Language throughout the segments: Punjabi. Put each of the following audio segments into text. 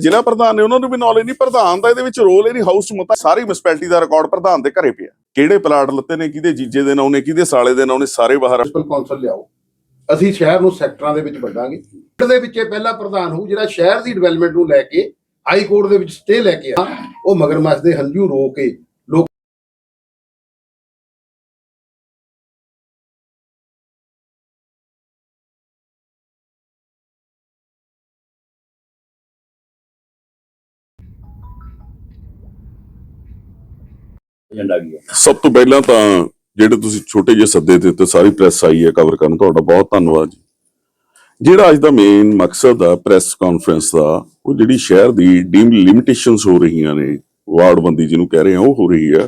ਜ਼ਿਲ੍ਹਾ ਪ੍ਰਧਾਨ ਨੇ ਉਹਨਾਂ ਨੂੰ ਵੀ ਨੌਲੇਜ ਨਹੀਂ, ਪ੍ਰਧਾਨ ਦਾ ਇਹਦੇ ਵਿੱਚ ਰੋਲ ਹੀ ਨਹੀਂ ਹਾਊਸ ਚ ਮਤਾ, ਸਾਰੀ ਮਿਸਪੈਲਿਟੀ ਦਾ ਰਿਕਾਰਡ ਪ੍ਰਧਾਨ ਦੇ ਘਰੇ ਪਿਆ। ਕਿਹੜੇ ਪਲਾਟ ਲੱਤੇ ਨੇ, ਕਿਹਦੇ ਜੀਜੇ ਦੇ ਨਾਂ ਨੇ, ਕਿਹਦੇ ਸਾਲੇ ਦੇ ਨਾਂ ਨੇ, ਸਾਰੇ ਬਾਹਰ ਮਿਊਨਿਸਪਲ ਕੌਂਸਲ ਲਿਆਓ। ਅਸੀਂ ਸ਼ਹਿਰ ਨੂੰ ਸੈਕਟਰਾਂ ਦੇ ਵਿੱਚ ਵੰਡਾਂਗੇ ਪਿੰਡ ਦੇ ਵਿੱਚ ਇਹ ਪਹਿਲਾ ਪ੍ਰਧਾਨ ਹੋਊ, ਜਿਹੜਾ ਸ਼ਹਿਰ ਦੀ ਡਿਵੈਲਪਮੈਂਟ ਨੂੰ ਲੈ ਕੇ ਹਾਈ ਕੋਰਟ ਦੇ ਵਿੱਚ ਸਟੇ ਲੈ ਕੇ ਆ। ਉਹ ਮਗਰਮੱਛ ਦੇ ਹੰਝੂ ਰੋ ਕੇ ਏਜੰਡਾ ਕੀ ਹੈ। ਸਭ ਤੋਂ ਪਹਿਲਾਂ ਤਾਂ ਜਿਹੜੇ ਤੁਸੀਂ ਛੋਟੇ ਜਿਹੇ ਸੱਦੇ ਤੇ ਉੱਤੇ ਸਾਰੀ ਪ੍ਰੈਸ ਆਈ ਹੈ ਕਵਰ ਕਰਨ, ਤੁਹਾਡਾ ਬਹੁਤ ਧੰਨਵਾਦ ਜੀ। ਜਿਹੜਾ ਅੱਜ ਦਾ ਮੇਨ ਮਕਸਦ ਆ ਪ੍ਰੈਸ ਕਾਨਫਰੰਸ ਦਾ, ਉਹ ਜਿਹੜੀ ਸ਼ਹਿਰ ਦੀ ਡੀਮ ਲਿਮਿਟੇਸ਼ਨਸ ਹੋ ਰਹੀਆਂ ਨੇ ਵਾਰਡਬੰਦੀ ਜਿਹਨੂੰ ਕਹਿ ਰਹੇ ਆ ਉਹ ਹੋ ਰਹੀ ਆ।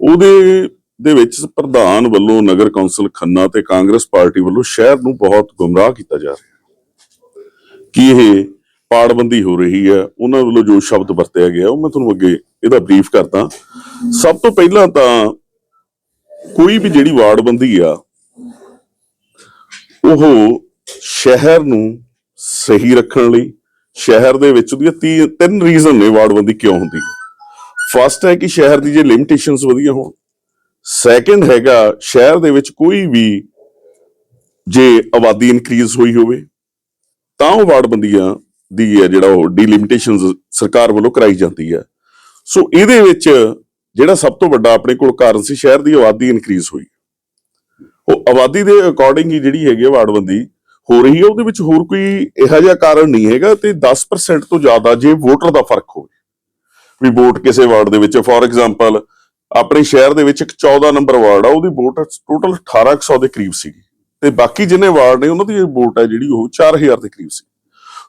ਉਹਦੇ ਦੇ ਵਿੱਚ ਪ੍ਰਧਾਨ ਵੱਲੋਂ ਨਗਰ ਕੌਂਸਲ ਖੰਨਾ ਤੇ ਕਾਂਗਰਸ ਪਾਰਟੀ ਵੱਲੋਂ ਸ਼ਹਿਰ ਨੂੰ ਬਹੁਤ ਗੁੰਮਰਾਹ ਕੀਤਾ ਜਾ ਰਿਹਾ। ਕਿ ਇਹ ਪਾੜਬੰਦੀ ਹੋ ਰਹੀ ਹੈ, ਉਹਨਾਂ ਵੱਲੋਂ ਜੋ ਸ਼ਬਦ ਵਰਤਿਆ ਗਿਆ, ਉਹ ਮੈਂ ਤੁਹਾਨੂੰ ਅੱਗੇ ਇਹਦਾ ਬਰੀਫ ਕਰਦਾ। ਸਭ ਤੋਂ ਪਹਿਲਾਂ ਤਾਂ ਕੋਈ ਵੀ ਜਿਹੜੀ ਵਾਰਡਬੰਦੀ ਆ, ਉਹ ਸ਼ਹਿਰ ਨੂੰ ਸਹੀ ਰੱਖਣ ਲਈ, ਸ਼ਹਿਰ ਦੇ ਵਿੱਚ ਉਹਦੀਆਂ ਤੀ- ਤਿੰਨ ਰੀਜ਼ਨ ਨੇ ਵਾਰਡਬੰਦੀ ਕਿਉਂ ਹੁੰਦੀ। ਫਸਟ ਹੈ ਕਿ ਸ਼ਹਿਰ ਦੀ ਜੇ ਲਿਮਿਟੇਸ਼ਨਸ ਵਧੀਆ ਹੋਣ। ਸੈਕੰਡ ਹੈਗਾ, ਸ਼ਹਿਰ ਦੇ ਵਿੱਚ ਕੋਈ ਵੀ ਜੇ ਆਬਾਦੀ ਇਨਕਰੀਜ਼ ਹੋਈ ਹੋਵੇ, ਤਾਂ ਉਹ ਵਾਰਡਬੰਦੀਆਂ ਦੀ ਹੈ, ਜਿਹੜਾ ਉਹ ਡੀਲਿਮਿਟੇਸ਼ਨਸ ਸਰਕਾਰ ਵੱਲੋਂ ਕਰਾਈ ਜਾਂਦੀ ਹੈ। ਸੋ ਇਹਦੇ ਵਿੱਚ ਜਿਹੜਾ ਸਭ ਤੋਂ ਵੱਡਾ ਆਪਣੇ ਕੋਲ ਕਾਰਨ ਸੀ, ਸ਼ਹਿਰ ਦੀ ਆਬਾਦੀ ਇਨਕਰੀਜ਼ ਹੋਈ। ਉਹ ਆਬਾਦੀ ਦੇ ਅਕੋਰਡਿੰਗ ਹੀ ਜਿਹੜੀ ਹੈਗੀ ਹੈ ਵਾਰਡਬੰਦੀ ਹੋ ਰਹੀ ਹੈ, ਉਹਦੇ ਵਿੱਚ ਹੋਰ ਕੋਈ ਇਹੋ ਜਿਹਾ ਕਾਰਨ ਨਹੀਂ ਹੈਗਾ ਤੇ 10% ਤੋਂ ਜ਼ਿਆਦਾ ਜੇ ਵੋਟਰ ਦਾ ਫ਼ਰਕ ਹੋਵੇ। ਵੀ ਵੋਟ ਕਿਸੇ ਵਾਰਡ ਦੇ ਵਿੱਚ ਫੋਰ ਐਗਜ਼ਾਮਪਲ ਆਪਣੇ ਸ਼ਹਿਰ ਦੇ ਵਿੱਚ ਇੱਕ 14 ਨੰਬਰ ਵਾਰਡ ਆ, ਉਹਦੀ ਵੋਟ ਟੋਟਲ 1800 ਦੇ ਕਰੀਬ ਸੀਗੀ। ਤੇ ਬਾਕੀ ਜਿੰਨੇ ਵਾਰਡ ਨੇ, ਉਹਨਾਂ ਦੀ ਵੋਟ ਹੈ ਜਿਹੜੀ ਉਹ 4000 ਦੇ ਕਰੀਬ ਸੀ।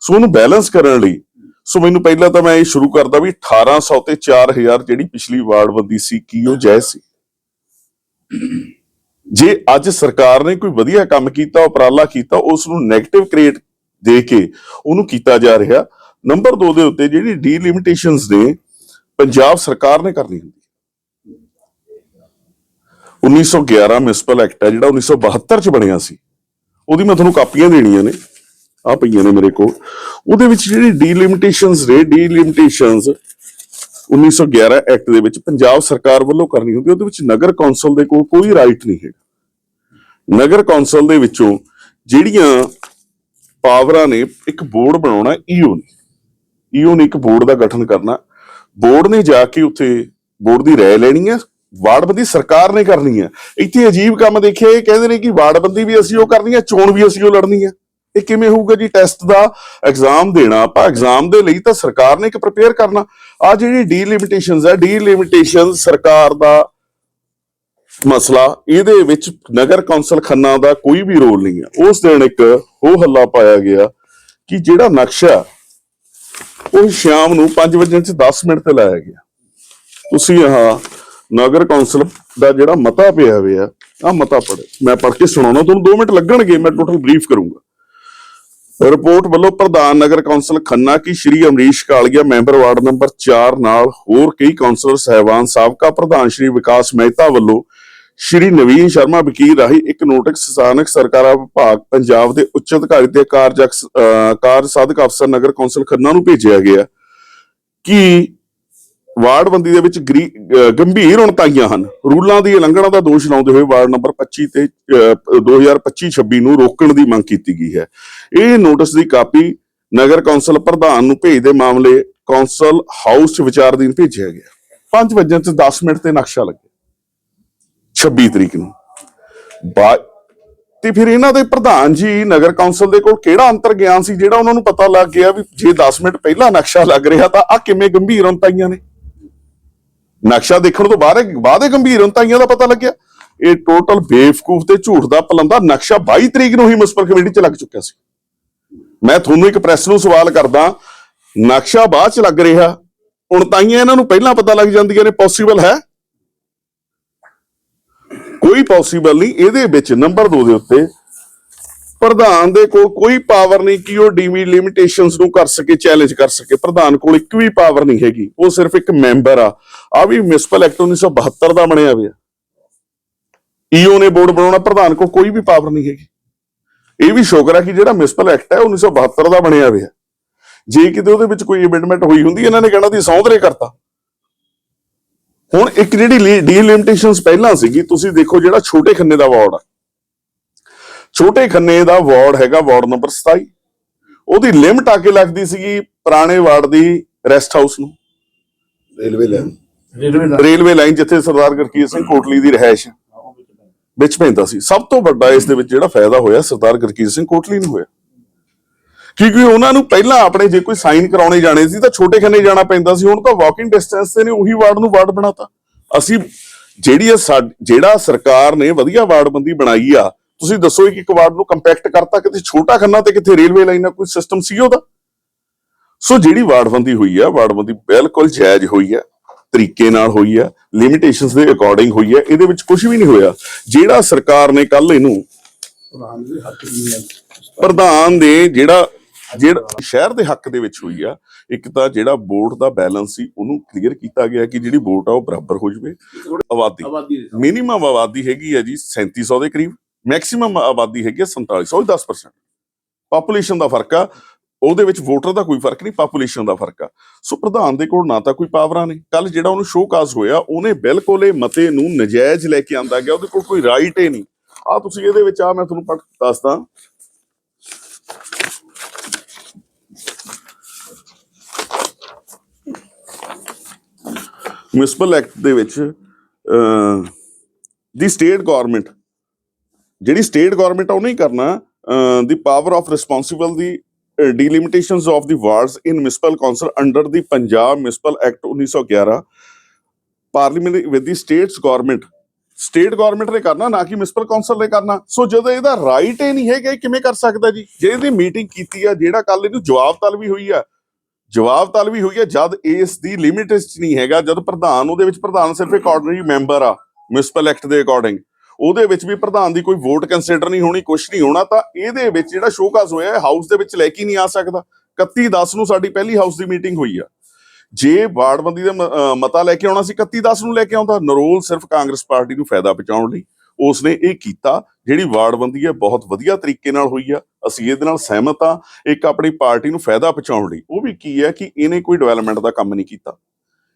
ਸੋ ਉਹਨੂੰ ਬੈਲੈਂਸ ਕਰਨ ਲਈ, ਸੋ ਮੈਨੂੰ ਪਹਿਲਾਂ ਤਾਂ ਮੈਂ ਇਹ ਸ਼ੁਰੂ ਕਰਦਾ ਵੀ 1800 ਤੇ 4000 ਜਿਹੜੀ ਪਿਛਲੀ ਵਾਰਡਬੰਦੀ ਸੀ, ਕੀ ਉਹ ਜਾਇਜ਼ ਸੀ? ਜੇ ਅੱਜ ਸਰਕਾਰ ਨੇ ਕੋਈ ਵਧੀਆ ਕੰਮ ਕੀਤਾ, ਉਪਰਾਲਾ ਕੀਤਾ, ਉਸ ਨੂੰ 네ਗੇਟਿਵ ਕ੍ਰੀਏਟ ਦੇ ਕੇ ਉਹਨੂੰ ਕੀਤਾ ਜਾ ਰਿਹਾ ਨੰਬਰ 2 ਦੇ ਉੱਤੇ ਜਿਹੜੀ ਡੀਲਿਮਿਟੇਸ਼ਨਸ ਨੇ, ਪੰਜਾਬ ਸਰਕਾਰ ਨੇ ਕਰਨੀ ਹੁੰਦੀ 1911 ਮਿਊਨਿਸਪਲ ਐਕਟ ਹੈ ਜਿਹੜਾ 1972 ਚ ਬਣਿਆ ਸੀ। ਉਹਦੀ ਮੈਂ ਤੁਹਾਨੂੰ ਕਾਪੀਆਂ ਦੇਣੀਆਂ ਨੇ। ਆ ਪਈਆਂ ਨੇ ਮੇਰੇ ਕੋਲ। ਉਹਦੇ ਵਿੱਚ ਜਿਹੜੀ ਡੀਲਿਮਿਟੇਸ਼ਨਸ ਨੇ ਡੀਲਿਮਿਟੇਸ਼ਨਸ 1911 ਐਕਟ ਦੇ ਵਿੱਚ ਪੰਜਾਬ ਸਰਕਾਰ ਵੱਲੋਂ ਕਰਨੀ ਹੁੰਦੀ ਉਹਦੇ ਵਿੱਚ ਨਗਰ ਕੌਂਸਲ ਦੇ ਕੋਲ ਕੋਈ ਰਾਈਟ ਨਹੀਂ ਹੈਗਾ। ਨਗਰ ਕੌਂਸਲ ਦੇ ਵਿੱਚੋਂ ਜਿਹੜੀਆਂ ਪਾਵਰਾਂ ਨੇ, ਇੱਕ ਬੋਰਡ ਬਣਾਉਣਾ ਈਓ ਨੇ। ਈਓ ਨੇ ਇੱਕ ਬੋਰਡ ਦਾ ਗਠਨ ਕਰਨਾ। ਬੋਰਡ ਨੇ ਜਾ ਕੇ ਉੱਥੇ ਬੋਰਡ ਦੀ ਰਾਏ ਲੈਣੀ ਹੈ। ਵਾਰਡਬੰਦੀ ਸਰਕਾਰ ਨੇ ਕਰਨੀ ਹੈ। ਇੱਥੇ ਅਜੀਬ ਕੰਮ ਦੇਖਿਆ। ਇਹ ਕਹਿੰਦੇ ਨੇ ਕਿ ਵਾਰਡਬੰਦੀ ਵੀ ਅਸੀਂ ਉਹ ਕਰਨੀ ਹੈ, ਚੋਣ ਵੀ ਅਸੀਂ ਉਹ ਲੜਨੀ ਹੈ। ਇਹ ਕਿਵੇਂ ਹੋਊਗਾ ਜੀ ਟੈਸਟ ਦਾ? ਐਗਜ਼ਾਮ ਦੇਣਾ, ਆਪਾਂ ਐਗਜ਼ਾਮ ਦੇ ਲਈ ਤਾਂ ਸਰਕਾਰ ਨੇ ਇੱਕ ਪ੍ਰਪੇਅਰ ਕਰਨਾ। ਆ ਜਿਹੜੀ ਡੀਲਿਮਿਟੇਸ਼ਨਸ ਹੈ ਡੀਲਿਮਿਟੇਸ਼ਨ ਸਰਕਾਰ ਦਾ ਮਸਲਾ, ਇਹਦੇ ਵਿੱਚ ਨਗਰ ਕੌਂਸਲ ਖੰਨਾ ਦਾ ਕੋਈ ਵੀ ਰੋਲ ਨਹੀਂ ਹੈ। ਉਸ ਦਿਨ ਇੱਕ ਹੋ ਹੱਲਾ ਪਾਇਆ ਗਿਆ ਕਿ ਜਿਹੜਾ ਨਕਸ਼ਾ ਉਹ ਸ਼ਾਮ ਨੂੰ 5 ਵਜੇ ਚ 10 ਮਿੰਟ ਤੇ ਲਾਇਆ ਗਿਆ। ਤੁਸੀਂ ਆਹ ਨਗਰ ਕੌਂਸਲ ਦਾ ਜਿਹੜਾ ਮਤਾ ਪਿਆ ਹੋਇਆ ਆ ਮਤਾ ਪੜ੍ਹ। ਮੈਂ ਪੜ੍ਹ ਕੇ ਸੁਣਾਉਣਾ ਤੁਹਾਨੂੰ 2 ਮਿੰਟ ਲੱਗਣਗੇ, ਮੈਂ ਟੋਟਲ ਬਰੀਫ ਕਰੂੰਗਾ। ਰਿਪੋਰਟ ਵੱਲੋਂ ਪ੍ਰਧਾਨ ਨਗਰ ਕੌਂਸਲ ਖੰਨਾ ਕੀ Shri Amrish Kalia member ward number 4 ਨਾਲ ਹੋਰ ਕਈ ਕੌਂਸਲਰ ਸਹਿਬਾਨ ਸਾਬਕਾ ਪ੍ਰਧਾਨ ਸ਼੍ਰੀ ਵਿਕਾਸ ਮਹਿਤਾ ਵੱਲੋਂ ਸ਼੍ਰੀ ਨਵੀਨ ਸ਼ਰਮਾ ਵਕੀਲ ਰਾਹੀਂ ਇੱਕ ਨੋਟਿਸ ਸਥਾਨਕ ਸਰਕਾਰਾਂ ਵਿਭਾਗ ਪੰਜਾਬ ਦੇ ਉੱਚ ਅਧਿਕਾਰੀ ਤੇ ਕਾਰਜਕ ਅਹ ਸਾਧਕ ਅਫਸਰ ਨਗਰ ਕੌਂਸਲ ਖੰਨਾ ਨੂੰ ਭੇਜਿਆ ਗਿਆ। ਕਿ ਵਾਰਡਬੰਦੀ ਦੇ ਵਿੱਚ ਗਰੀ- ਅਹ ਗੰਭੀਰ ਉਣਤਾਈਆਂ ਹਨ। ਰੂਲਾਂ ਦੀ ਉਲੰਘਣਾ ਦਾ ਦੋਸ਼ ਲਾਉਂਦੇ ਹੋਏ ਵਾਰਡ ਨੰਬਰ 25 ਤੇ 2025-26 ਨੂੰ ਰੋਕਣ ਦੀ ਮੰਗ ਕੀਤੀ ਗਈ ਹੈ। ਇਹ ਨੋਟਿਸ ਦੀ ਕਾਪੀ ਨਗਰ ਕੌਂਸਲ ਪ੍ਰਧਾਨ ਨੂੰ ਭੇਜਦੇ ਮਾਮਲੇ ਕੌਂਸਲ ਹਾਊਸ 'ਚ ਵਿਚਾਰ ਭੇਜਿਆ ਗਿਆ। 5 ਵਜੇ ਤੇ 10 ਮਿੰਟ ਤੇ ਨਕਸ਼ਾ ਲੱਗਿਆ 26 ਤਰੀਕ ਨੂੰ। ਬਾਅਦ ਤੇ ਫਿਰ ਇਹਨਾਂ ਦੇ ਪ੍ਰਧਾਨ ਜੀ ਨਗਰ ਕੌਂਸਲ ਦੇ ਕੋਲ ਕਿਹੜਾ ਅੰਤਰ ਗਿਆਨ ਸੀ ਜਿਹੜਾ ਉਹਨਾਂ ਨੂੰ ਪਤਾ ਲੱਗ ਗਿਆ ਵੀ ਜੇ 10 ਮਿੰਟ ਪਹਿਲਾਂ ਨਕਸ਼ਾ ਲੱਗ ਰਿਹਾ ਤਾਂ ਆ ਕਿਵੇਂ ਗੰਭੀਰ ਉਣਤਾਈਆਂ ਨੇ? ਨਕਸ਼ਾ ਦੇਖਣ ਤੋਂ ਬਾਅਦ ਬਾਅਦ ਇਹ ਗੰਭੀਰ ਉਣਤਾਈਆਂ ਦਾ ਪਤਾ ਲੱਗਿਆ। ਇਹ ਟੋਟਲ ਬੇਵਕੂਫ ਤੇ ਝੂਠ ਦਾ ਪਲੰਦਾ ਨਕਸ਼ਾ 22 ਤਰੀਕ ਨੂੰ ਹੀ ਮੁਸਪਰ ਕਮੇਟੀ 'ਚ ਲੱਗ ਚੁੱਕਿਆ ਸੀ। ਮੈਂ ਤੁਹਾਨੂੰ ਇੱਕ ਪ੍ਰੈਸ ਨੂੰ ਸਵਾਲ ਕਰਦਾ, ਨਕਸ਼ਾ ਬਾਅਦ 'ਚ ਲੱਗ ਰਿਹਾ ਉਣਤਾਈਆਂ ਇਹਨਾਂ ਨੂੰ ਪਹਿਲਾਂ ਪਤਾ ਲੱਗ ਜਾਂਦੀਆਂ ਨੇ ਪੋਸੀਬਲ ਹੈ? ਕੋਈ ਪੋਸੀਬਲ ਨਹੀਂ, ਇਹਦੇ ਵਿੱਚ ਨੰਬਰ 2 ਦੇ ਉੱਤੇ ਪ੍ਰਧਾਨ ਦੇ ਕੋਲ ਕੋਈ ਪਾਵਰ ਨਹੀਂ ਕਿ ਉਹ ਡੀਮੀ ਲਿਮਿਟੇਸ਼ਨਸ ਨੂੰ ਕਰ ਸਕੇ ਚੈਲੰਜ ਕਰ ਸਕੇ। ਪ੍ਰਧਾਨ ਕੋਲ ਇੱਕ ਵੀ ਪਾਵਰ ਨਹੀਂ ਹੈਗੀ। ਉਹ ਸਿਰਫ ਇੱਕ ਮੈਂਬਰ ਆ। ਆ ਵੀ ਮਿਊਨਿਸਪਲ ਐਕਟ 1972 ਦਾ ਬਣਿਆ ਹੋਇਆ। ਈਓ ਨੇ ਬੋਰਡ ਬਣਾਉਣਾ, ਪ੍ਰਧਾਨ ਕੋਲ ਕੋਈ ਵੀ ਪਾਵਰ ਨਹੀਂ ਹੈਗੀ। ਇਹ ਵੀ ਸ਼ੁਕਰ ਆ ਕਿ ਜਿਹੜਾ ਮਿਊਨਿਸਪਲ ਐਕਟ ਹੈ 1972 ਦਾ ਬਣਿਆ ਹੋਇਆ। ਜੇ ਕਿਤੇ ਉਹਦੇ ਵਿੱਚ ਕੋਈ ਅਮੈਂਡਮੈਂਟ ਹੋਈ ਹੁੰਦੀ, ਇਹਨਾਂ ਨੇ ਕਹਿਣਾ ਸੀ ਸੌਂਦਰੇ ਕਰਤਾ। ਹੁਣ ਇੱਕ ਜਿਹੜੀ ਡੀਲਿਮਿਟੇਸ਼ਨਸ ਪਹਿਲਾਂ ਸੀਗੀ, ਤੁਸੀਂ ਦੇਖੋ ਜਿਹੜਾ ਛੋਟੇ ਖੰਨੇ ਦਾ ਵਾਰਡ ਆ। ਛੋਟੇ ਖੰਨੇ ਦਾ ਵਾਰਡ ਹੈਗਾ ਵਾਰਡ ਨੰਬਰ 27 ਉਹਦੀ ਲਿਮਟ ਆ ਕੇ ਲੱਗਦੀ ਸੀਗੀ ਪੁਰਾਣੇ ਵਾਰਡ ਦੀ ਰੈਸਟ ਹਾਊਸ ਨੂੰ। Railway line. Railway line. ਜਿੱਥੇ ਸਰਦਾਰ ਗੁਰਕੀਰ ਸਿੰਘ ਕੋਟਲੀ ਦੀ ਰਹਿائش ਵਿੱਚ ਪੈਂਦਾ ਸੀ। ਸਭ ਤੋਂ ਵੱਡਾ ਇਸ ਦੇ ਵਿੱਚ ਜਿਹੜਾ ਫਾਇਦਾ ਹੋਇਆ ਸਰਦਾਰ ਗੁਰਕੀਰ ਸਿੰਘ ਕੋਟਲੀ ਨੂੰ ਹੋਇਆ। ਕਿਉਂਕਿ ਉਹਨਾਂ ਨੂੰ ਪਹਿਲਾਂ ਆਪਣੇ ਜੇ ਕੋਈ ਸਾਈਨ ਕਰਾਉਣੇ ਜਾਣੇ ਸੀ ਤਾਂ ਛੋਟੇ ਖੰਨੇ ਜਾਣਾ ਪੈਂਦਾ ਸੀ। ਹੁਣ ਤਾਂ ਵਾਕਿੰਗ ਡਿਸਟੈਂਸ ਤੇ ਨੇ ਉਹੀ ਵਾਰਡ ਨੂੰ ਵਾਰਡ ਬਣਾਤਾ। ਅਸੀਂ ਜਿਹੜੀ ਜਿਹੜਾ ਸਰਕਾਰ ਨੇ ਵਧੀਆ ਵਾਰਡ ਬੰਦੀ ਬਣਾਈ ਆ ਤੁਸੀਂ ਦੱਸੋ ਇੱਕ ਇੱਕ ਵਾਰਡ ਨੂੰ ਕੰਪੈਕਟ ਕਰਤਾ ਕਿਤੇ ਛੋਟਾ ਖੰਨਾ ਤੇ ਕਿਤੇ ਰੇਲਵੇ ਲਾਈਨ ਕੋਈ ਸਿਸਟਮ ਸੀ ਉਹਦਾ? ਸੋ ਜਿਹੜੀ ਵਾਰਡਬੰਦੀ ਹੋਈ ਆ ਵਾਰਡਬੰਦੀ ਬਿਲਕੁਲ ਜਾਇਜ਼ ਹੋਈ ਆ ਤਰੀਕੇ ਨਾਲ ਹੋਈ ਆ ਲਿਮਿਟੇਸ਼ਨਸ ਦੇ ਅਕੋਰਡਿੰਗ ਹੋਈ ਆ ਇਹਦੇ ਵਿੱਚ ਕੁਝ ਵੀ ਨਹੀਂ ਹੋਇਆ। ਜਿਹੜਾ ਸਰਕਾਰ ਨੇ ਕੱਲ ਇਹਨੂੰ ਪ੍ਰਧਾਨ ਦੇ ਜਿਹੜਾ ਜਿਹੜਾ ਸ਼ਹਿਰ ਦੇ ਹੱਕ ਦੇ ਵਿੱਚ ਹੋਈ ਆ ਇੱਕ ਤਾਂ ਜਿਹੜਾ ਵੋਟ ਦਾ ਬੈਲੈਂਸ ਸੀ ਉਹਨੂੰ ਕਲੀਅਰ ਕੀਤਾ ਗਿਆ ਕਿ ਜਿਹੜੀ ਵੋਟ ਆ ਉਹ ਬਰਾਬਰ ਹੋ ਜਵੇ। ਆਬਾਦੀ। ਮਿਨੀਮਮ ਆਬਾਦੀ ਹੈਗੀ ਹੈ ਜੀ 3700 ਦੇ ਕਰੀਬ। ਮੈਕਸਿਮਮ ਆਬਾਦੀ ਹੈਗੀ ਹੈ 4700 10% ਪਾਪੂਲੇਸ਼ਨ ਦਾ ਫ਼ਰਕ ਆ, ਉਹਦੇ ਵਿੱਚ ਵੋਟਰ ਦਾ ਕੋਈ ਫ਼ਰਕ ਨਹੀਂ ਪਾਪੂਲੇਸ਼ਨ ਦਾ ਫ਼ਰਕ ਆ। ਸੋ ਪ੍ਰਧਾਨ ਦੇ ਕੋਲ ਨਾ ਤਾਂ ਕੋਈ ਪਾਵਰਾਂ ਨੇ ਕੱਲ ਜਿਹੜਾ ਉਹਨੂੰ ਸ਼ੋਕਾਜ਼ ਹੋਇਆ, ਉਹਨੇ ਬਿਲਕੁਲ ਇਹ ਮਤੇ ਨੂੰ ਨਜਾਇਜ਼ ਲੈ ਕੇ ਆਂਦਾ ਗਿਆ, ਉਹਦੇ ਕੋਲ ਕੋਈ ਰਾਈਟ ਹੀ ਨਹੀਂ। ਆ ਤੁਸੀਂ ਇਹਦੇ ਵਿੱਚ ਆ ਮੈਂ ਤੁਹਾਨੂੰ ਪੜ੍ਹ ਦੱਸਦਾ। ਮਿਊਨਿਸਪਲ ਐਕਟ ਦੇ ਵਿੱਚ ਦੀ ਸਟੇਟ ਗਵਰਨਮੈਂਟ ਜਿਹੜੀ ਸਟੇਟ ਗਵਰਨਮੈਂਟ ਆ, ਉਹਨੇ ਹੀ ਕਰਨਾ ਦੀ power of responsible the delimitations of the wards in municipal council under the Punjab municipal act 1911 parliament with the states government state government ਨੇ ਕਰਨਾ, ਨਾ ਕਿ ਮਿਊਨਿਸਪਲ ਕਾਉਂਸਲ ਨੇ ਕਰਨਾ। ਸੋ ਜਦੋਂ ਇਹਦਾ ਰਾਈਟ ਹੀ ਨਹੀਂ ਹੈਗਾ, ਇਹ ਕਿਵੇਂ ਕਰ ਸਕਦਾ ਜੀ? ਜੇ ਇਹਦੀ ਮੀਟਿੰਗ ਕੀਤੀ ਆ, ਜਿਹੜਾ ਕੱਲ ਇਹਨੂੰ ਜਵਾਬ ਤਲਬੀ ਹੋਈ ਆ, ਜਵਾਬ ਤਲਬੀ ਹੋਈ ਹੈ ਜਦ ਇਸ ਦੀ ਲਿਮਿਟ ਨਹੀਂ ਹੈਗਾ, ਜਦ ਪ੍ਰਧਾਨ, ਉਹਦੇ ਵਿੱਚ ਪ੍ਰਧਾਨ ਸਿਰਫ ਇੱਕ ਆਰਡੀਨਰੀ ਮੈਂਬਰ ਆ ਮਿਊਨਿਸਪਲ ਐਕਟ ਦੇ ਅਕੋਰਡਿੰਗ ਉਹਦੇ ਵਿੱਚ ਵੀ ਪ੍ਰਧਾਨ ਦੀ ਕੋਈ ਵੋਟ ਕੰਸੀਡਰ ਨਹੀਂ ਹੋਣੀ ਕੁਝ ਨਹੀਂ ਹੋਣਾ, ਤਾਂ ਇਹਦੇ ਵਿੱਚ ਜਿਹੜਾ ਸ਼ੋਕਾਜ਼ ਹੋਇਆ ਹੈ ਹਾਊਸ ਦੇ ਵਿੱਚ ਲੈ ਕੇ ਨਹੀਂ ਆ ਸਕਦਾ। 31 10 ਨੂੰ ਸਾਡੀ ਪਹਿਲੀ ਹਾਊਸ ਦੀ ਮੀਟਿੰਗ ਹੋਈ ਆ। ਜੇ ਵਾਰਡਬੰਦੀ ਦਾ ਮਤਾ ਲੈ ਕੇ ਆਉਣਾ ਸੀ 31 10 ਨੂੰ ਲੈ ਕੇ ਆਉਂਦਾ, ਨਰੋਲ ਸਿਰਫ ਕਾਂਗਰਸ ਪਾਰਟੀ ਨੂੰ ਫਾਇਦਾ ਪਹੁੰਚਾਉਣ ਲਈ। ਉਸਨੇ ਇਹ ਕੀਤਾ, ਜਿਹੜੀ ਵਾਰਡਬੰਦੀ ਹੈ, ਬਹੁਤ ਵਧੀਆ ਤਰੀਕੇ ਨਾਲ ਹੋਈ ਆ, ਅਸੀਂ ਇਹਦੇ ਨਾਲ ਸਹਿਮਤ ਆ, ਇੱਕ ਆਪਣੀ ਪਾਰਟੀ ਨੂੰ ਫਾਇਦਾ ਪਹੁੰਚਾਉਣ ਲਈ। ਉਹ ਵੀ ਕੀ ਹੈ ਕਿ ਇਹਨੇ ਕੋਈ ਡਿਵੈਲਪਮੈਂਟ ਦਾ ਕੰਮ ਨਹੀਂ ਕੀਤਾ।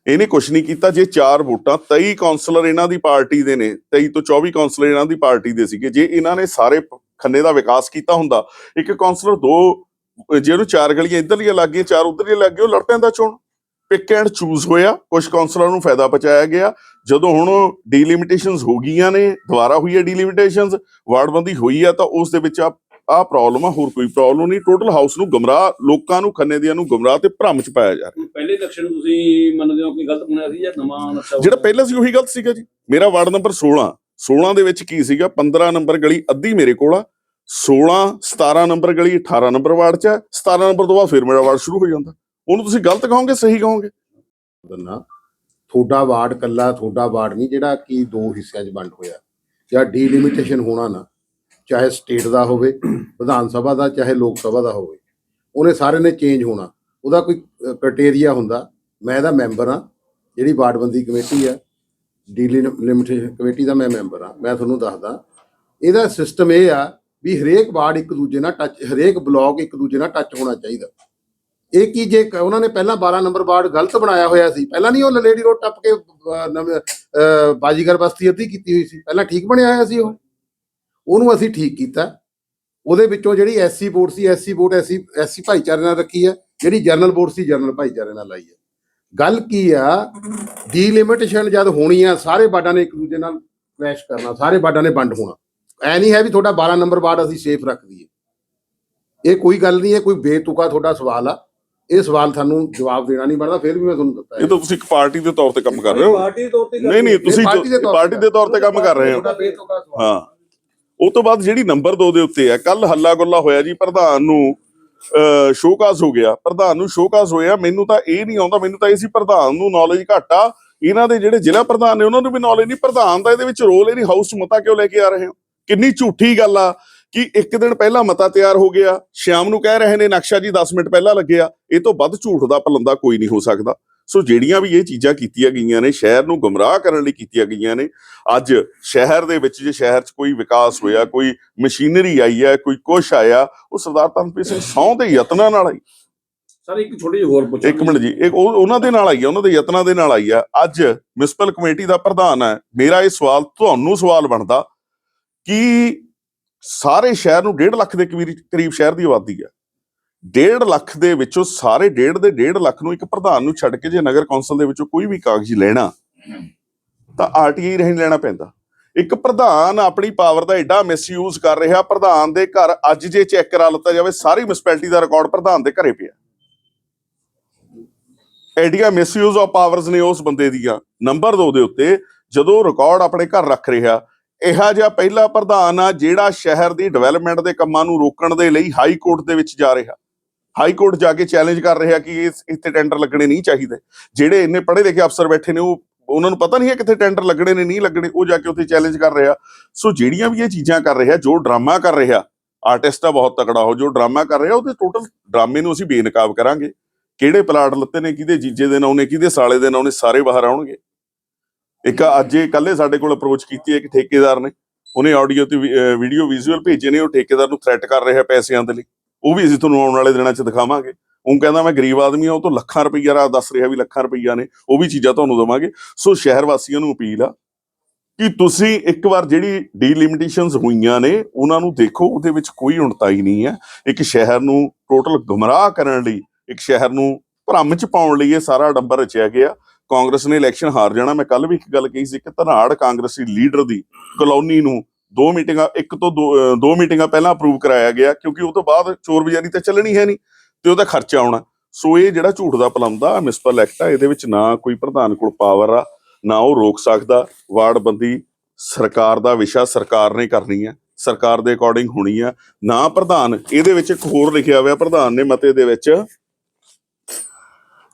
ਇਹਨੇ ਕੁਝ ਨਹੀਂ ਕੀਤਾ, ਜੇ ਚਾਰ ਵੋਟਾਂ 23 ਕਾਉਂਸਲਰ ਇਹਨਾਂ ਦੀ ਪਾਰਟੀ ਦੇ ਨੇ 23 ਤੋਂ 24 ਕਾਉਂਸਲਰ ਇਹਨਾਂ ਦੀ ਪਾਰਟੀ ਦੇ ਸੀਗੇ। ਜੇ ਇਹਨਾਂ ਨੇ ਸਾਰੇ ਖੰਨੇ ਦਾ ਵਿਕਾਸ ਕੀਤਾ ਹੁੰਦਾ, ਇੱਕ ਕਾਉਂਸਲਰ ਦੋ ਜਿਹਨੂੰ ਚਾਰ ਗਲੀਆਂ ਇੱਧਰਲੀਆਂ ਲੱਗ ਗਈਆਂ, ਚਾਰ ਉੱਧਰਲੀਆਂ ਲੱਗ ਗਈਆਂ, ਉਹ ਲੜ ਪੈਂਦਾ ਚੋਣ। ਪਿਕ ਐਂਡ ਚੂਜ਼ ਹੋਇਆ ਕੁਝ ਕਾਉਂਸਲਰਾਂ ਨੂੰ ਫਾਇਦਾ ਪਹੁੰਚਾਇਆ ਗਿਆ। ਜਦੋਂ ਹੁਣ ਡੀਲਿਮਿਟੇਸ਼ਨਸ ਹੋ ਗਈਆਂ ਨੇ, ਦੁਬਾਰਾ ਹੋਈ ਹੈ ਡੀਲਿਮਿਟੇਸ਼ਨਸ ਵਾਰਡਬੰਦੀ ਹੋਈ ਆ, ਤਾਂ ਉਸ ਦੇ ਵਿੱਚ ਆ ਆ ਪ੍ਰੋਬਲਮ ਆ ਹੋਰ ਕੋਈ ਪ੍ਰੋਬਲਮ ਨਹੀਂ ਟੋਟਲ ਹਾਊਸ ਨੂੰ ਗੁੰਮਰਾਹ ਲੋਕਾਂ ਨੂੰ ਖੰਨੇ ਦਿਆਂ ਨੂੰ ਗੁੰਮਰਾਹ ਤੇ ਭ੍ਰਮ ਚ ਪਾਇਆ ਜਾ ਰਿਹਾ। ਪਹਿਲੇ ਇਲੈਕਸ਼ਨ ਤੁਸੀਂ ਮੰਨਦੇ ਹੋ ਕਿ ਗਲਤ ਬਣਿਆ ਸੀ ਜਾਂ ਨਵਾਂ ਨਕਸ਼ਾ ਜਿਹੜਾ ਪਹਿਲਾਂ ਸੀ ਉਹੀ ਗਲਤ ਸੀਗਾ ਜੀ। ਮੇਰਾ ਵਾਰਡ ਨੰਬਰ 16 16 ਦੇ ਵਿੱਚ ਕੀ ਸੀਗਾ? 15 ਨੰਬਰ ਗਲੀ ਅੱਧੀ ਮੇਰੇ ਕੋਲ ਆ। 16 17 ਨੰਬਰ ਗਲੀ 18 ਨੰਬਰ ਵਾਰਡ ਚ ਹੈ 17 ਨੰਬਰ ਤੋਂ ਬਾਅਦ ਫਿਰ ਮੇਰਾ ਵਾਰਡ ਸ਼ੁਰੂ ਹੋ ਜਾਂਦਾ। ਉਹਨੂੰ ਤੁਸੀਂ ਗਲਤ ਕਹੋਗੇ ਸਹੀ ਕਹੋਗੇ? ਦੰਨਾ ਤੁਹਾਡਾ ਵਾਰਡ ਕੱਲਾ ਤੁਹਾਡਾ ਵਾਰਡ ਨਹੀਂ ਜਿਹੜਾ ਕਿ ਦੋ ਹਿੱਸਿਆਂ 'ਚ ਵੰਡ ਹੋਇਆ। ਜਾਂ ਡੀਲਿਮਿਟੇਸ਼ਨ ਹੋਣਾ ਨਾ। ਚਾਹੇ ਸਟੇਟ ਦਾ ਹੋਵੇ ਵਿਧਾਨ ਸਭਾ ਦਾ ਚਾਹੇ ਲੋਕ ਸਭਾ ਦਾ ਹੋਵੇ ਉਹਨੇ ਸਾਰੇ ਨੇ ਚੇਂਜ ਹੋਣਾ। ਉਹਦਾ ਕੋਈ ਕ੍ਰਾਈਟੇਰੀਆ ਹੁੰਦਾ ਮੈਂ ਇਹਦਾ ਮੈਂਬਰ ਆ ਜਿਹੜੀ ਵਾਰਡਬੰਦੀ ਕਮੇਟੀ ਆ ਡੀਲਿਮਿਟੇਸ਼ਨ ਕਮੇਟੀ ਦਾ ਮੈਂ ਮੈਂਬਰ ਆ ਮੈਂ ਤੁਹਾਨੂੰ ਦੱਸਦਾ। ਇਹਦਾ ਸਿਸਟਮ ਇਹ ਆ ਵੀ ਹਰੇਕ ਵਾਰਡ ਇੱਕ ਦੂਜੇ ਨਾਲ ਟੱਚ ਹਰੇਕ ਬਲਾਕ ਇੱਕ ਦੂਜੇ ਨਾਲ ਟੱਚ ਹੋਣਾ ਚਾਹੀਦਾ। ਇਹ ਕੀ ਜੇ ਉਹਨਾਂ ਨੇ ਪਹਿਲਾਂ 12 ਨੰਬਰ ਵਾਰਡ ਗਲਤ ਬਣਾਇਆ ਹੋਇਆ ਸੀ ਪਹਿਲਾਂ ਨਹੀਂ ਉਹ ਲਲੇੜੀ ਰੋਡ ਟੱਪ ਕੇ ਅਹ, ਨਵੇਂ, ਬਾਜੀਗਰ ਬਸਤੀ ਅੱਧੀ ਕੀਤੀ ਹੋਈ ਸੀ ਪਹਿਲਾਂ ਠੀਕ ਬਣਿਆ ਹੋਇਆ ਸੀ ਉਹ। ਉਹਨੂੰ ਅਸੀਂ ਠੀਕ ਕੀਤਾ। ਉਹਦੇ ਵਿੱਚੋਂ ਜਿਹੜੀ ਐਸਸੀ ਵੋਟ ਸੀ ਐਸਸੀ ਵੋਟ ਐਸਸੀ ਐਸਸੀ ਭਾਈਚਾਰੇ ਨਾਲ ਰੱਖੀ ਹੈ ਜਿਹੜੀ ਜਨਰਲ ਵੋਟ ਸੀ ਜਨਰਲ ਭਾਈਚਾਰੇ ਨਾਲ ਲਾਈ ਹੈ। ਗੱਲ ਕੀ ਆ ਡੀਲਿਮਿਟੇਸ਼ਨ ਜਦ ਹੋਣੀ ਆ ਸਾਰੇ ਵਾਰਡਾਂ ਨੇ ਇੱਕ ਦੂਜੇ ਨਾਲ ਕਲੈਸ਼ ਕਰਨਾ ਸਾਰੇ ਵਾਰਡਾਂ ਨੇ ਵੰਡ ਹੋਣਾ। ਐ ਨਹੀਂ ਹੈ ਵੀ ਤੁਹਾਡਾ 12 ਨੰਬਰ ਵਾਰਡ ਅਸੀਂ ਸੇਫ ਰੱਖ ਦਈਏ। ਇਹ ਕੋਈ ਗੱਲ ਨਹੀਂ ਹੈ ਕੋਈ ਬੇਤੁਕਾ ਤੁਹਾਡਾ ਸਵਾਲ ਆ। ਇਹ ਸਵਾਲ ਤੁਹਾਨੂੰ ਜਵਾਬ ਦੇਣਾ ਨਹੀਂ ਬਣਦਾ ਫਿਰ ਵੀ ਮੈਂ ਤੁਹਾਨੂੰ ਦਿੱਤਾ ਇਹ ਤਾਂ ਤੁਸੀਂ ਇੱਕ ਪਾਰਟੀ ਦੇ ਤੌਰ ਤੇ ਕੰਮ ਕਰ ਰਹੇ ਹੋ। ਪਾਰਟੀ ਦੇ ਤੌਰ ਤੇ ਨਹੀਂ ਨਹੀਂ ਤੁਸੀਂ ਪਾਰਟੀ ਦੇ ਤੌਰ ਪਾਰਟੀ ਦੇ ਤੌਰ ਤੇ ਕੰਮ ਕਰ ਰਹੇ ਹੋ। ਤੁਹਾਡਾ ਬੇਤੁਕਾ ਸਵਾਲ। ਹਾਂ। ਉਹ ਤੋਂ ਬਾਅਦ ਜਿਹੜੀ ਨੰਬਰ 2 ਦੇ ਉੱਤੇ ਆ ਕੱਲ ਹੱਲਾ ਗੁੱਲਾ ਹੋਇਆ ਜੀ, ਪ੍ਰਧਾਨ ਨੂੰ ਸ਼ੋਕਾਜ਼ ਹੋ ਗਿਆ। ਪ੍ਰਧਾਨ ਨੂੰ ਸ਼ੋਕਾਸ ਹੋਇਆ, ਮੈਨੂੰ ਤਾਂ ਇਹ ਨਹੀਂ ਆਉਂਦਾ, ਮੈਨੂੰ ਤਾਂ ਇਹ ਸੀ ਪ੍ਰਧਾਨ ਨੂੰ ਨੌਲੇਜ ਘੱਟ ਆ। ਇਹਨਾਂ ਦੇ ਜਿਹੜੇ ਜ਼ਿਲ੍ਹਾ ਪ੍ਰਧਾਨ ਨੇ, ਉਹਨਾਂ ਨੂੰ ਵੀ ਨੌਲੇਜ ਨਹੀਂ। ਪ੍ਰਧਾਨ ਦਾ ਇਹਦੇ ਵਿੱਚ ਰੋਲ ਇਹ ਨਹੀਂ ਹਾਊਸ 'ਚ ਮਤਾ ਕਿਉਂ ਲੈ ਕੇ ਆ ਰਹੇ ਹੋ? ਕਿੰਨੀ ਝੂਠੀ ਗੱਲ ਆ ਕਿ ਇੱਕ ਦਿਨ ਪਹਿਲਾਂ ਮਤਾ ਤਿਆਰ ਹੋ ਗਿਆ, ਸ਼ਾਮ ਨੂੰ ਕਹਿ ਰਹੇ ਨੇ, ਨਕਸ਼ਾ ਜੀ 10 ਮਿੰਟ ਪਹਿਲਾਂ ਲੱਗਿਆ। ਇਹ ਤੋਂ ਵੱਧ ਝੂਠ ਦਾ ਪਲੰਦਾ ਕੋਈ ਨਹੀਂ ਹੋ ਸਕਦਾ। ਸੋ ਜਿਹੜੀਆਂ ਵੀ ਇਹ ਚੀਜ਼ਾਂ ਕੀਤੀਆਂ ਗਈਆਂ ਨੇ ਸ਼ਹਿਰ ਨੂੰ ਗੁੰਮਰਾਹ ਕਰਨ ਲਈ ਕੀਤੀਆਂ ਗਈਆਂ ਨੇ ਅੱਜ ਸ਼ਹਿਰ ਦੇ ਵਿੱਚ ਜੇ ਸ਼ਹਿਰ 'ਚ ਕੋਈ ਵਿਕਾਸ ਹੋਇਆ ਕੋਈ ਮਸ਼ੀਨਰੀ ਆਈ ਹੈ ਕੋਈ ਕੁਛ ਆਇਆ ਉਹ ਸਰਦਾਰ ਤਨਪ੍ਰੀਤ ਸਿੰਘ ਸਹੁੰ ਦੇ ਯਤਨਾਂ ਨਾਲ ਆਈ। ਸਰ ਇੱਕ ਛੋਟੀ ਜਿਹੀ ਹੋਰ ਪੁੱਛੋ। ਇੱਕ ਮਿੰਟ ਜੀ ਇੱਕ ਉਹ ਉਹਨਾਂ ਦੇ ਨਾਲ ਆਈ ਆ ਉਹਨਾਂ ਦੇ ਯਤਨਾਂ ਦੇ ਨਾਲ ਆਈ ਆ ਅੱਜ ਮਿਊਨਿਸਪਲ ਕਮੇਟੀ ਦਾ ਪ੍ਰਧਾਨ ਹੈ। ਮੇਰਾ ਇਹ ਸਵਾਲ ਤੁਹਾਨੂੰ ਸਵਾਲ ਬਣਦਾ ਕਿ ਸਾਰੇ ਸ਼ਹਿਰ ਨੂੰ 1.5 ਲੱਖ ਦੇ ਕਰੀਬ ਸ਼ਹਿਰ ਦੀ ਆਬਾਦੀ ਹੈ। ਡੇਢ ਲੱਖ ਦੇ ਵਿੱਚੋਂ ਸਾਰੇ ਡੇਢ ਦੇ ਡੇਢ ਲੱਖ ਨੂੰ ਇੱਕ ਪ੍ਰਧਾਨ ਨੂੰ ਛੱਡ ਕੇ ਜੇ ਨਗਰ ਕੌਂਸਲ ਦੇ ਵਿੱਚੋਂ ਕੋਈ ਵੀ ਕਾਗਜ਼ੀ ਲੈਣਾ, ਤਾਂ ਆਰਟੀਆਈ ਰਹਿਣ ਲੈਣਾ ਪੈਂਦਾ। ਇੱਕ ਪ੍ਰਧਾਨ ਆਪਣੀ ਪਾਵਰ ਦਾ ਐਡਾ ਮਿਸਯੂਜ਼ ਕਰ ਰਿਹਾ, ਪ੍ਰਧਾਨ ਦੇ ਘਰ ਅੱਜ ਜੇ ਚੈੱਕ ਕਰਾ ਲਿੱਤਾ ਜਾਵੇ, ਸਾਰੀ ਮਿਊਨਿਸਪੈਲਿਟੀ ਦਾ ਰਿਕਾਰਡ ਪ੍ਰਧਾਨ ਦੇ ਘਰੇ ਪਿਆ। ਐਡੀਆਂ ਮਿਸਯੂਜ਼ ਆਫ ਪਾਵਰਸ ਨੇ ਉਸ ਬੰਦੇ ਦੀਆਂ। ਨੰਬਰ 2 ਦੇ ਉੱਤੇ, ਜਦੋਂ ਰਿਕਾਰਡ ਆਪਣੇ ਘਰ ਰੱਖ ਰਿਹਾ, ਇਹੋ ਜਿਹਾ ਪਹਿਲਾ ਪ੍ਰਧਾਨ ਆ ਜਿਹੜਾ ਸ਼ਹਿਰ ਦੀ ਡਿਵੈਲਪਮੈਂਟ ਦੇ ਕੰਮਾਂ ਨੂੰ ਰੋਕਣ ਦੇ ਲਈ ਹਾਈ ਕੋਰਟ ਦੇ ਵਿੱਚ ਜਾ ਰਿਹਾ। ਹਾਈ ਕੋਰਟ ਜਾ ਕੇ ਚੈਲੰਜ ਕਰ ਰਿਹਾ ਕਿ ਇਸ ਇੱਥੇ ਟੈਂਡਰ ਲੱਗਣੇ ਨਹੀਂ ਚਾਹੀਦੇ। ਜਿਹੜੇ ਇੰਨੇ ਪੜ੍ਹੇ ਲਿਖੇ ਅਫਸਰ ਬੈਠੇ ਨੇ, ਉਹ ਉਹਨਾਂ ਨੂੰ ਪਤਾ ਨਹੀਂ ਹੈ ਕਿੱਥੇ ਟੈਂਡਰ ਲੱਗਣੇ ਨੇ, ਨਹੀਂ ਲੱਗਣੇ, ਉਹ ਜਾ ਕੇ ਉੱਥੇ ਚੈਲੰਜ ਕਰ ਰਿਹਾ। ਸੋ ਜਿਹੜੀਆਂ ਵੀ ਇਹ ਚੀਜ਼ਾਂ ਕਰ ਰਿਹਾ, ਜੋ ਡਰਾਮਾ ਕਰ ਰਿਹਾ ਆਰਟਿਸਟ ਆ ਬਹੁਤ ਤਕੜਾ ਹੋ ਜੋ ਡਰਾਮਾ ਕਰ ਰਿਹਾ, ਉਹਦੇ ਟੋਟਲ ਡਰਾਮੇ ਨੂੰ ਅਸੀਂ ਬੇਨਕਾਬ ਕਰਾਂਗੇ। ਕਿਹੜੇ ਪਲਾਟ ਲੱਤੇ ਨੇ, ਕਿਹਦੇ ਜੀਜੇ ਦੇ ਨਾਂ ਨੇ, ਕਿਹਦੇ ਸਾਲੇ ਦੇ ਨਾਂ ਨੇ, ਸਾਰੇ ਬਾਹਰ ਆਉਣਗੇ। ਇੱਕ ਅੱਜ ਇਹ ਕੱਲੇ ਸਾਡੇ ਕੋਲ ਅਪਰੋਚ ਕੀਤੀ ਹੈ ਇੱਕ ਠੇਕੇਦਾਰ ਨੇ। ਉਹਨੇ ਆਡੀਓ ਤੇ ਵੀਡੀਓ ਵਿਜ਼ੂਅਲ ਭੇਜੇ ਨੇ, ਉਹ ਠੇਕੇਦਾਰ ਨੂੰ ਥ੍ਰੈਟ ਕਰ ਰਿਹਾ ਪੈਸਿਆਂ ਦੇ ਲਈ। ਉਹ ਵੀ ਅਸੀਂ ਤੁਹਾਨੂੰ ਆਉਣ ਵਾਲੇ ਦਿਨਾਂ 'ਚ ਦਿਖਾਵਾਂਗੇ। ਉਹ ਕਹਿੰਦਾ ਮੈਂ ਗਰੀਬ ਆਦਮੀ ਆ ਉਹ ਤੋਂ ਲੱਖਾਂ ਰੁਪਈਆ ਰਾ ਦੱਸ ਰਿਹਾ ਵੀ ਲੱਖਾਂ ਰੁਪਈਆ ਨੇ, ਉਹ ਵੀ ਚੀਜ਼ਾਂ ਤੁਹਾਨੂੰ ਦਵਾਂਗੇ। ਸੋ ਸ਼ਹਿਰ ਵਾਸੀਆਂ ਨੂੰ ਅਪੀਲ ਆ ਕਿ ਤੁਸੀਂ ਇੱਕ ਵਾਰ ਜਿਹੜੀ ਡੀਲਿਮਿਟੇਸ਼ਨਸ ਹੋਈਆਂ ਨੇ, ਉਹਨਾਂ ਨੂੰ ਦੇਖੋ, ਉਹਦੇ ਵਿੱਚ ਕੋਈ ਉਣਤਾਈ ਨਹੀਂ ਹੈ। ਇੱਕ ਸ਼ਹਿਰ ਨੂੰ ਟੋਟਲ ਗੁੰਮਰਾਹ ਕਰਨ ਲਈ, ਇੱਕ ਸ਼ਹਿਰ ਨੂੰ ਭ੍ਰਮ ਚ ਪਾਉਣ ਲਈ ਇਹ ਸਾਰਾ ਡੰਬਰ ਰਚਿਆ ਗਿਆ। ਕਾਂਗਰਸ ਨੇ ਇਲੈਕਸ਼ਨ ਹਾਰ ਜਾਣਾ। ਮੈਂ ਕੱਲ ਵੀ ਇੱਕ ਗੱਲ ਕਹੀ ਸੀ ਕਿ ਧਨਾੜ ਕਾਂਗਰਸੀ ਲੀਡਰ ਦੀ ਕਲੋਨੀ ਨੂੰ ਦੋ ਮੀਟਿੰਗਾਂ, ਇੱਕ ਤੋਂ ਦੋ ਦੋ ਮੀਟਿੰਗਾਂ ਪਹਿਲਾਂ ਅਪਰੂਵ ਕਰਾਇਆ ਗਿਆ ਕਿਉਂਕਿ ਉਹ ਤੋਂ ਬਾਅਦ ਚੋਰ ਬਜ਼ਾਰੀ ਤਾਂ ਚੱਲਣੀ ਹੈ ਨਹੀਂ ਤੇ ਉਹਦਾ ਖਰਚਾ ਆਉਣਾ। ਸੋ ਇਹ ਜਿਹੜਾ ਝੂਠ ਦਾ ਪਲੰਦਾ ਮਿਊਨਿਸਪਲ ਐਕਟ ਆ, ਇਹਦੇ ਵਿੱਚ ਨਾ ਕੋਈ ਪ੍ਰਧਾਨ ਕੋਲ ਪਾਵਰ ਆ, ਨਾ ਉਹ ਰੋਕ ਸਕਦਾ। ਵਾਰਡ ਬੰਦੀ ਸਰਕਾਰ ਦਾ ਵਿਸ਼ਾ ਸਰਕਾਰ ਨੇ ਕਰਨੀ ਹੈ ਸਰਕਾਰ ਦੇ ਅਕੋਰਡਿੰਗ ਹੋਣੀ ਆ। ਨਾ ਪ੍ਰਧਾਨ, ਇਹਦੇ ਵਿੱਚ ਇੱਕ ਹੋਰ ਲਿਖਿਆ ਹੋਇਆ, ਪ੍ਰਧਾਨ ਨੇ ਮਤੇ ਦੇ ਵਿੱਚ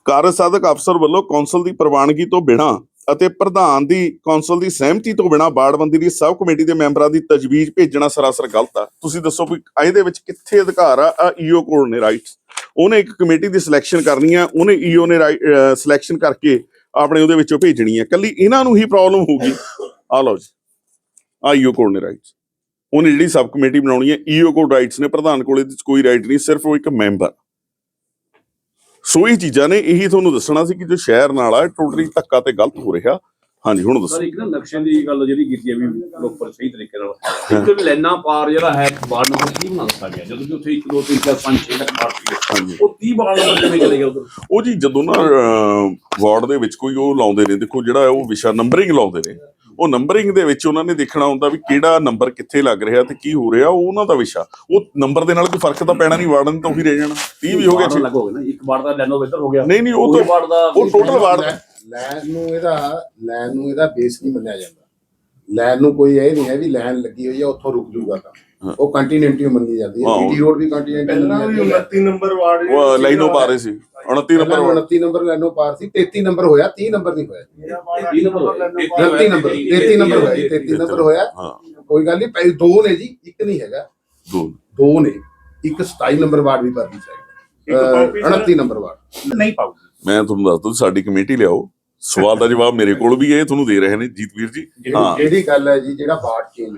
ਕਾਰਜ ਸਾਧਕ ਅਫਸਰ ਵੱਲੋਂ ਕੌਂਸਲ ਦੀ ਪ੍ਰਵਾਨਗੀ ਤੋਂ ਬਿਨਾਂ ਅਤੇ ਪ੍ਰਧਾਨ ਦੀ ਕੌਂਸਲ ਦੀ ਸਹਿਮਤੀ ਤੋਂ ਬਿਨਾਂ ਬਾੜਬੰਦੀ ਦੀ ਸਬ ਕਮੇਟੀ ਦੇ ਮੈਂਬਰਾਂ ਦੀ ਤਜਵੀਜ਼ ਭੇਜਣਾ ਸਰਾਸਰ ਗਲਤ ਆ। ਤੁਸੀਂ ਦੱਸੋ ਵੀ ਇਹਦੇ ਵਿੱਚ ਕਿੱਥੇ ਅਧਿਕਾਰ ਆ? ਆ ਈਓ ਕੋਲ ਨੇ ਰਾਈਟਸ ਉਹਨੇ ਇੱਕ ਕਮੇਟੀ ਦੀ ਸਿਲੈਕਸ਼ਨ ਕਰਨੀ ਆ, ਉਹਨੇ ਈਓ ਨੇ ਸਿਲੈਕਸ਼ਨ ਕਰਕੇ ਆਪਣੇ ਉਹਦੇ ਵਿੱਚੋਂ ਭੇਜਣੀ ਆ। ਕੱਲੀ ਇਹਨਾਂ ਨੂੰ ਹੀ ਪ੍ਰੋਬਲਮ ਹੋਊਗੀ। ਆ ਲਓ ਜੀ। ਆ ਈਓ ਕੋਲ ਨੇ ਰਾਈਟਸ ਉਹਨੇ ਜਿਹੜੀ ਸਬ ਕਮੇਟੀ ਬਣਾਉਣੀ ਹੈ ਈਓ ਕੋਲ ਰਾਈਟਸ ਨੇ। ਪ੍ਰਧਾਨ ਕੋਲ ਇਹਦੇ 'ਚ ਕੋਈ ਰਾਈਟ ਨਹੀਂ, ਸਿਰਫ ਉਹ ਇੱਕ ਮੈਂਬਰ ਸੋ ਇਹ ਚੀਜ਼ਾਂ ਨੇ ਇਹੀ ਤੁਹਾਨੂੰ ਦੱਸਣਾ ਸੀ ਕਿ ਜੋ ਸ਼ਹਿਰ ਨਾਲ ਆ ਟੋਟਲੀ ਧੱਕਾ ਤੇ ਗਲਤ ਹੋ ਰਿਹਾ। ਹਾਂਜੀ ਹੁਣ ਸਰ ਦੱਸੋ ਇੱਕ ਨਾ ਨਕਸ਼ੇ ਦੀ ਗੱਲ ਜਿਹੜੀ ਕੀਤੀ ਹੈ ਵੀ ਪ੍ਰੋਪਰ ਸਹੀ ਤਰੀਕੇ ਨਾਲ। ਇੱਕ ਵੀ ਲੈਣਾ ਪਾਰ ਜਿਹੜਾ ਹੈ ਵਾਰਡ ਨੰਬਰ 30 ਬਣਾ ਦਿੱਤਾ ਗਿਆ। ਜਦੋਂ ਕਿ ਉੱਥੇ 1 2 3 4 5 6 ਤੱਕ ਪਾਰ ਸੀ ਹਾਂਜੀ। ਉਹ 30 ਵਾਰਡ ਨੰਬਰ ਕਿਵੇਂ ਚਲੇ ਗਿਆ ਉਧਰ? ਉਹ ਜੀ ਜਦੋਂ ਨਾ ਵਾਰਡ ਦੇ ਵਿੱਚ ਕੋਈ ਉਹ ਲਾਉਂਦੇ ਨੇ ਦੇਖੋ ਜਿਹੜਾ ਉਹ ਵਿਸ਼ਾ ਨੰਬਰਿੰਗ ਲਾਉਂਦੇ ਨੇ। ਉਹ ਨੰਬਰਿੰਗ ਦੇ ਵਿੱਚ ਉਹਨਾਂ ਨੇ ਦੇਖਣਾ ਹੁੰਦਾ ਵੀ ਕਿਹੜਾ ਨੰਬਰ ਕਿੱਥੇ ਲੱਗ ਰਿਹਾ ਤੇ ਕੀ ਹੋ ਰਿਹਾ ਉਹ ਉਹਨਾਂ ਦਾ ਵਿਸ਼ਾ। ਉਹ ਨੰਬਰ ਦੇ ਨਾਲ ਕੋਈ ਫ਼ਰਕ ਤਾਂ ਪੈਣਾ ਨਹੀਂ ਵਾਰਡ ਨੇ ਤਾਂ ਉਹੀ ਰਹਿ ਜਾਣਾ। 30 ਵੀ ਹੋ ਗਿਆ ਛੇ- ਲੱਗ ਹੋ ਗਿਆ ਨਾ ਇੱਕ ਵਾਰਡ ਦਾ ਲੈਨੋ ਇੱਧਰ ਹੋ ਗਿਆ। ਨਹੀਂ ਨਹੀਂ ਉਹ ਤਾਂ ਵਾਰਡ ਦਾ ਉਹ ਟੋਟਲ ਵਾਰਡ ਦਾ ਲੈਨ ਨੂੰ ਇਹਦਾ ਲੈਨ ਨੂੰ ਇਹਦਾ ਬੇਸ ਨਹੀਂ ਮੰਨਿਆ ਜਾਂਦਾ। ਲੈਨ ਨੂੰ ਕੋਈ ਇਹ ਨਹੀਂ ਹੈ ਵੀ ਲੈਨ ਲੱਗੀ ਹੋਈ ਹੈ ਉੱਥੋਂ ਰੁਕ ਜੂਗਾ ਕੰਮ ਉਹ ਕੰਟੀਨੈਂਟਲੀ ਮੰਨੀ ਜਾਂਦੀ ਹੈ। ਹਾਂ। ਜੀਟੀ ਰੋਡ ਵੀ ਕੰਟੀਨੈਂਟਲ ਪਹਿਲਾਂ ਵੀ 29 ਨੰਬਰ ਵਾਰਡ ਉਹ ਲਾਈਨੋਂ ਪਾ ਰਹੇ ਸੀ। 29 ਨੰਬਰ ਪਹਿਲਾਂ ਵਾਰਡ। 29 ਨੰਬਰ ਲੈਨੋਂ ਪਾਰ ਸੀ 33 ਨੰਬਰ ਹੋਇਆ 30 ਨੰਬਰ ਨਹੀਂ ਹੋਇਆ। 30 ਨੰਬਰ ਹੋਇਆ। 33 ਨੰਬਰ 33 ਨੰਬਰ ਹੋਇਆ ਜੀ, 33 ਨੰਬਰ ਹੋਇਆ। ਹਾਂ। ਕੋਈ ਗੱਲ ਨਹੀਂ ਪਹਿਲੇ ਦੋ ਨੇ ਜੀ ਇੱਕ ਨਹੀਂ ਹੈਗਾ। ਦੋ। ਦੋ ਨੇ ਇੱਕ 27 ਨੰਬਰ ਵਾਰਡ ਵੀ ਭਰਨੀ ਚਾਹੀਦੀ ਇੱਕ ਹੈ ਕਾਪੀ ਅਹ 29 ਨੰਬਰ ਵਾਰਡ। ਨਹੀਂ ਪਾਉਗੀ ਮੈਂ ਤੁਹਾਨੂੰ ਦੱਸ ਦੂੰ ਸਾਡੀ ਕਮੇਟੀ ਲਿਆਓ। ਸਵਾਲ ਦਾ ਜਵਾਬ ਮੇਰੇ ਕੋਲ ਵੀ ਹੈ ਇਹ ਤੁਹਾਨੂੰ ਦੇ ਰਹੇ ਨੇ ਜੀਤਵੀਰ ਜੀ। ਹਾਂ। ਜਿਹੜੀ ਗੱਲ ਹੈ ਜੀ ਜਿਹੜਾ ਵਾਰਡ ਚੇਂਜ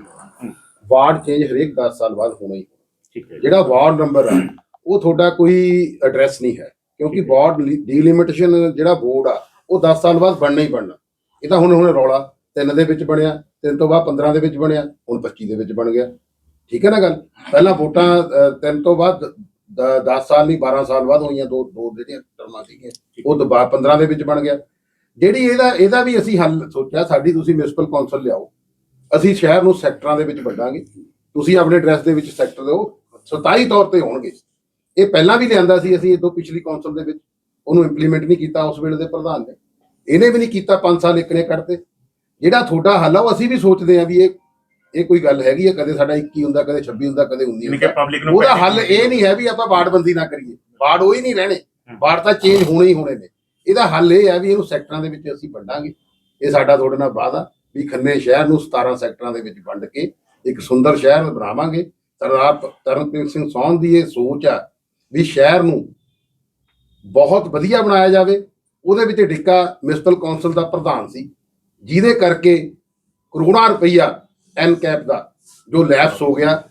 ਵਾਰਡ ਚੇਂਜ ਹਰੇਕ 10 ਸਾਲ ਬਾਅਦ ਹੋਣਾ ਹੀ ਹੋਣਾ। ਠੀਕ ਹੈ ਜਿਹੜਾ ਵਾਰਡ ਨੰਬਰ ਆ ਉਹ ਤੁਹਾਡਾ ਕੋਈ ਐਡਰੈਸ ਨਹੀਂ ਹੈ। ਕਿਉਂਕਿ ਵਾਰਡ ਡੀਲਿਮਿਟੇਸ਼ਨ ਜਿਹੜਾ ਬੋਰਡ ਆ ਉਹ 10 ਸਾਲ ਬਾਅਦ ਬਣਨਾ ਹੀ ਬਣਨਾ। ਇਹ ਤਾਂ ਹੁਣ ਹੁਣ ਰੌਲਾ ਤਿੰਨ ਦੇ ਵਿੱਚ ਬਣਿਆ ਤਿੰਨ ਤੋਂ ਬਾਅਦ 15 ਦੇ ਵਿੱਚ ਬਣਿਆ ਹੁਣ 25 ਦੇ ਵਿੱਚ ਬਣ ਗਿਆ। ਠੀਕ ਹੈ ਨਾ ਗੱਲ? ਪਹਿਲਾਂ ਵੋਟਾਂ ਤਿੰਨ ਤੋਂ ਬਾਅਦ 10 ਸਾਲ ਨਹੀਂ 12 ਸਾਲ ਬਾਅਦ ਹੋਈਆਂ ਦੋ ਦੋ ਜਿਹੜੀਆਂ ਟਰਮਾਂ ਸੀਗੀਆਂ ਉਹ ਤੋਂ ਬਾਅਦ 15 ਦੇ ਵਿੱਚ ਬਣ ਗਿਆ। ਜਿਹੜੀ ਇਹਦਾ ਇਹਦਾ ਵੀ ਅਸੀਂ ਹੱਲ ਸੋਚਿਆ ਸਾਡੀ ਤੁਸੀਂ ਮਿਊਨਿਸਪਲ ਕੌਂਸਲ ਲਿਆਓ। ਅਸੀਂ ਸ਼ਹਿਰ ਨੂੰ ਸੈਕਟਰਾਂ ਦੇ ਵਿੱਚ ਵੰਡਾਂਗੇ ਤੁਸੀਂ ਆਪਣੇ ਐਡਰੈਸ ਦੇ ਵਿੱਚ ਸੈਕਟਰ ਦਿਓ ਸਤਾਈ ਤੌਰ ਤੇ ਹੋਣਗੇ। ਇਹ ਪਹਿਲਾਂ ਵੀ ਲਿਆਂਦਾ ਸੀ ਅਸੀਂ ਇਦੋਂ ਪਿਛਲੀ ਕੌਂਸਲ ਦੇ ਵਿੱਚ। ਉਹਨੂੰ ਇੰਪਲੀਮੈਂਟ ਨਹੀਂ ਕੀਤਾ ਉਸ ਵੇਲੇ ਦੇ ਪ੍ਰਧਾਨ ਨੇ। ਇਹਨੇ ਵੀ ਨਹੀਂ ਕੀਤਾ 5 ਸਾਲ ਇੱਕ ਨੇ ਕੱਢਤੇ। ਜਿਹੜਾ ਤੁਹਾਡਾ ਹੱਲ ਆ ਉਹ ਅਸੀਂ ਵੀ ਸੋਚਦੇ ਆ ਵੀ ਇਹ ਇਹ ਕੋਈ ਗੱਲ ਹੈਗੀ ਹੈ ਕਦੇ ਸਾਡਾ 21 ਹੁੰਦਾ ਕਦੇ 26 ਹੁੰਦਾ ਕਦੇ 19 ਯਾਨੀ ਕਿ ਹੁੰਦਾ। ਉਹਦਾ ਹੱਲ ਇਹ ਨਹੀਂ ਹੈ ਵੀ ਆਪਾਂ ਵਾਰਡਬੰਦੀ ਨਾ ਕਰੀਏ। ਵਾਰਡ ਉਹ ਹੀ ਨਹੀਂ ਰਹਿਣੇ। ਵਾਰਡ ਤਾਂ ਚੇਂਜ ਹੋਣੇ ਹੀ ਹੋਣੇ ਨੇ। ਇਹਦਾ ਹੱਲ ਇਹ ਹੈ ਵੀ ਇਹਨੂੰ ਸੈਕਟਰਾਂ ਦੇ ਵਿੱਚ ਅਸੀਂ ਵੰਡਾਂਗੇ ਇਹ ਸਾਡਾ ਤੁਹਾਡੇ ਨਾਲ ਵਾਅਦਾ। ਵੀ ਖੰਨੇ ਸ਼ਹਿਰ ਨੂੰ 17 ਸੈਕਟਰਾਂ ਦੇ ਵਿੱਚ ਵੰਡ ਕੇ ਇੱਕ ਸੁੰਦਰ ਸ਼ਹਿਰ ਬਣਾਵਾਂਗੇ। ਸਰਦਾਰ ਤਰਨਪ੍ਰੀਤ ਸਿੰਘ ਸੌਨ ਦੀ ਇਹ ਸੋਚ ਆ ਵੀ ਸ਼ਹਿਰ ਨੂੰ ਬਹੁਤ ਵਧੀਆ ਬਣਾਇਆ ਜਾਵੇ। ਉਹਦੇ ਵਿੱਚ ਡਿੱਕਾ ਮਿਊਨਿਸਪਲ ਕੌਂਸਲ ਦਾ ਪ੍ਰਧਾਨ ਸੀ, ਜਿਹਦੇ ਕਰਕੇ ਕਰੋੜਾਂ ਰੁਪਈਆ ਐਨ ਕੈਪ ਦਾ ਜੋ ਲੈਪਸ ਹੋ ਗਿਆ,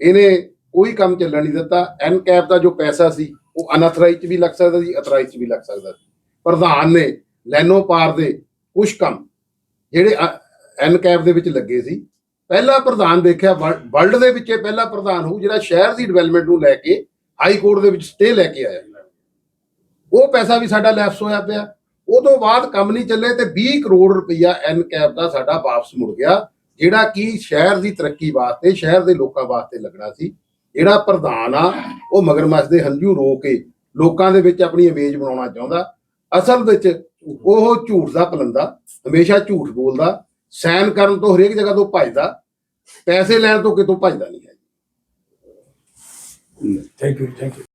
ਇਹਨੇ ਕੋਈ ਕੰਮ ਚੱਲਣ ਨਹੀਂ ਦਿੱਤਾ। ਐਨ ਕੈਪ ਦਾ ਜੋ ਪੈਸਾ ਸੀ, ਉਹ ਅਨਅਥਰਾਈਜ਼ ਚ ਵੀ ਲੱਗ ਸਕਦਾ ਸੀ ਅਥਰਾਈਜ਼ ਚ ਵੀ ਲੱਗ ਸਕਦਾ ਸੀ। ਪ੍ਰਧਾਨ ਨੇ ਲੈਨੋ ਪਾਰ ਦੇ ਕੁਝ ਕੰਮ ਜਿਹੜੇ ਐਨ ਕੈਪ ਦੇ ਵਿੱਚ ਲੱਗੇ ਸੀ, ਪਹਿਲਾ ਪ੍ਰਧਾਨ ਦੇਖਿਆ ਵਰਲਡ ਦੇ ਵਿੱਚ ਇਹ ਪਹਿਲਾ ਪ੍ਰਧਾਨ ਹੋਊ, ਜਿਹੜਾ ਸ਼ਹਿਰ ਦੀ ਡਿਵੈਲਪਮੈਂਟ ਨੂੰ ਲੈ ਕੇ ਹਾਈ ਕੋਰਟ ਦੇ ਵਿੱਚ ਸਟੇ ਲੈ ਕੇ ਆਇਆ। ਉਹ ਪੈਸਾ ਵੀ ਸਾਡਾ ਲੈਪਸ ਹੋਇਆ ਪਿਆ। ਉਹ ਤੋਂ ਬਾਅਦ ਕੰਮ ਨਹੀਂ ਚੱਲੇ ਤੇ 20 ਕਰੋੜ ਰੁਪਈਆ ਐਨ ਕੈਪ ਦਾ ਸਾਡਾ ਵਾਪਸ ਮੁੜ ਗਿਆ, ਜਿਹੜਾ ਕਿ ਸ਼ਹਿਰ ਦੀ ਤਰੱਕੀ ਵਾਸਤੇ, ਸ਼ਹਿਰ ਦੇ ਲੋਕਾਂ ਵਾਸਤੇ ਲੱਗਣਾ ਸੀ। ਜਿਹੜਾ ਪ੍ਰਧਾਨ ਆ, ਉਹ ਮਗਰਮੱਛ ਦੇ ਹੰਝੂ ਰੋ ਕੇ ਲੋਕਾਂ ਦੇ ਵਿੱਚ ਆਪਣੀ ਇਮੇਜ ਬਣਾਉਣਾ ਚਾਹੁੰਦਾ। ਅਸਲ ਵਿੱਚ ਉਹ ਝੂਠ ਦਾ ਪਲੰਦਾ, ਹਮੇਸ਼ਾ ਝੂਠ ਬੋਲਦਾ ਸਾਈਨ ਕਰਨ ਤੋਂ ਹਰੇਕ ਜਗ੍ਹਾ ਤੋਂ ਭੱਜਦਾ, ਪੈਸੇ ਲੈਣ ਤੋਂ ਕਿਤੋਂ ਭੱਜਦਾ ਨਹੀਂ ਹੈ। Thank you thank you